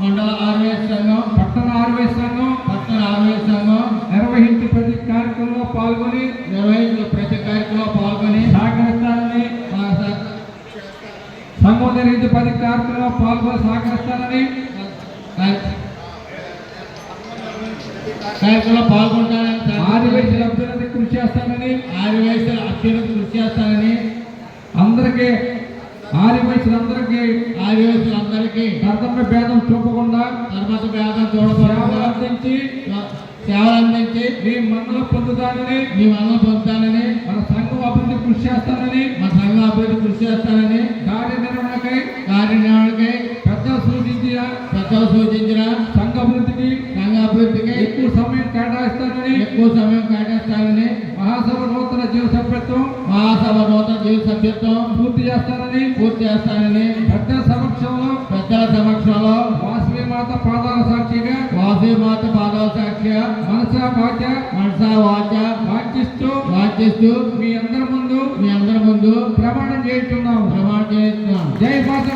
మండల ఆర్వేస్ సంఘం పట్టణ ఆర్వే సంఘం పట్టణ ఆర్వేస్ సంఘం నిర్వహించే ప్రతి కార్యక్రమంలో పాల్గొని నిర్వహించే ప్రతి కార్యక్రమంలో పాల్గొని సహకరిస్తానని సంఘం నిర్వహించే ప్రతి కార్యక్రమంలో పాల్గొని సహకరిస్తానని కార్య- కార్యక్రమంలో పాల్గొంటానని ఆదివాసీల అభ్యున్నతి కృషి చేస్తానని ఆదివాసుల అభ్యున్నతి కృషి చేస్తానని అందరికీ ఆదివాసీలందరికీ ఆదివాసులందరికీ కర్తవ్య భేదం చూపకుండా ధర్మత భేదం చూడకుండా అందించి సేవలు అందించి మీ మన్నలు పొందుతానని మీ వల్ల పొందుతానని మన సంఘం అభివృద్ధి కృషి చేస్తానని మా సంఘ అభివృద్ధి కృషి చేస్తానని కార్యనిర్వహణకై కార్యనిర్వహణకై పెద్దలు సూచించిన పెద్దలు సూచించిన సంఘ అభివృద్ధికి సంఘ అభివృద్ధికి ఎక్కువ సమయం కేటాయిస్తానని ఎక్కువ సమయం కేటాయిస్తానని మహాసభ నూతన జీవ సభ్యత్వం మహాసభ నూతన జీవిత సభ్యత్వం పూర్తి చేస్తానని పూర్తి చేస్తానని పెద్దల సమక్షంలో పెద్దల సమక్షంలో వాసవి మాత పాదాల సాక్షిగా వాసవి మాత పాదాల సాక్షిగా మనసా వాచ మనసా వాచ వాచిస్తూ వాచిస్తూ మీ అందరి ముందు మీ అందరి ముందు ప్రమాణం చేస్తున్నాం. ప్రమాణం చేస్తున్నాం. జై మాత